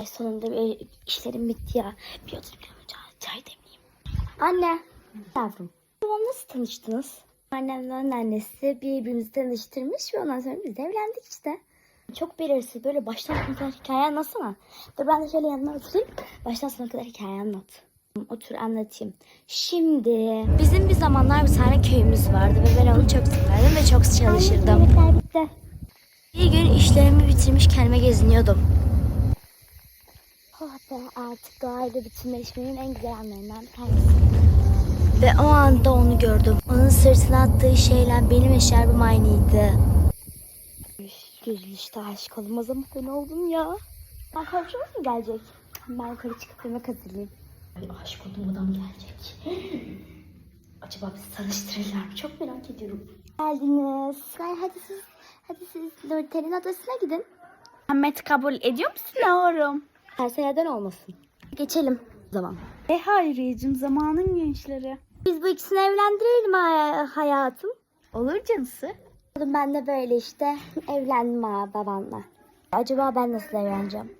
Ay sonunda bir işlerim bitti ya. Bir oturup bir çay, çay demleyeyim. Anne. Yavrum. Babam nasıl tanıştınız? Annemle annesi birbirimizi tanıştırmış ve ondan sonra biz de evlendik işte. Çok belirsiz böyle baştan sona kadar hikaye anlatsana. Dur ben de şöyle yanına oturayım. Baştan sona kadar hikaye anlat. Otur anlatayım. Şimdi bizim bir zamanlar bir tane köyümüz vardı ve ben onu çok severdim ve çok çalışırdım. bitti. Bir gün işlerimi bitirmiş kendime geziniyordum. Be artık doğayla bütünleşmenin en güzel anlarından tanesi. Ve o anda onu gördüm. Onun sırtına attığı şeyler benim eşarbım aynıydı. Gözül işte aşık olmaz ama ben oldum ya. Ben komşumuz mu gelecek? Ben yukarı çıkıp yemek hazırlayayım. Ay aşık olduğum adam gelecek. Acaba bizi tanıştırırlar mı? Çok merak ediyorum. Geldiniz. Ay, hadi siz, hadi siz Nurten'in odasına gidin. Ahmet kabul ediyor musun yavrum? Terseneden olmasın. Geçelim zaman. E Hayriyeciğim zamanın gençleri. Biz bu ikisini evlendirelim hay- hayatım. Olur canısı. Ben de böyle işte evlendim ha babanla. Acaba ben nasıl evleneceğim?